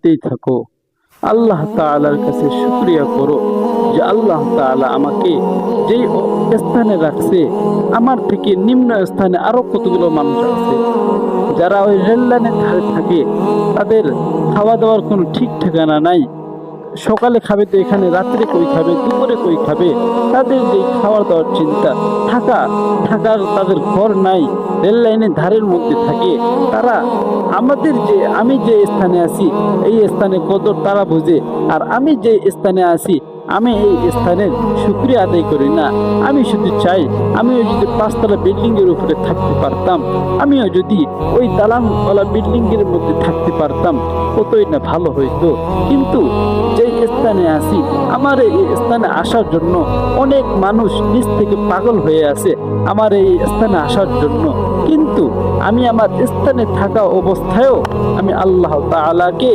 করতেই থাকো। আল্লাহ তালার কাছে শুক্রিয়া করো যে আল্লাহ তালা আমাকে যেই স্থানে রাখছে, আমার থেকে নিম্ন স্থানে আরও কতগুলো মানুষ আছে। যারা ওই রেল লাইনের ধারে থাকে, তাদের খাওয়া দাওয়ার কোনো ঠিক ঠিকানা নাই। সকালে খাবে তো এখানে, রাত্রে কই খাবে, দুপুরে কই খাবে? তাদের যে খাওয়া দাওয়ার চিন্তা, থাকা, থাকার তাদের ঘর নাই, রেল লাইনের ধারের মধ্যে থাকে। তারা আমাদের যে, আমি যে স্থানে আছি, এই স্থানে কদর তারা বুঝে, আর আমি যে স্থানে আছি আমি এই স্থানের শুক্রিয়া আদায় করি না। আমি শুধু চাই আমিও যদি পাঁচতলা বিল্ডিং এর উপরে থাকতে পারতাম, আমিও যদি ওই দালানওয়ালা বিল্ডিং এর মধ্যে থাকতে পারতাম, কতই না ভালো হইতো। কিন্তু যে স্থানে আছি, আমার এই স্থানে আসার জন্য অনেক মানুষ নিজ থেকে পাগল হয়ে আছে আমার এই স্থানে আসার জন্য। কিন্তু আমি আমার স্থানে থাকা অবস্থায়ও আমি আল্লাহ তাআলাকে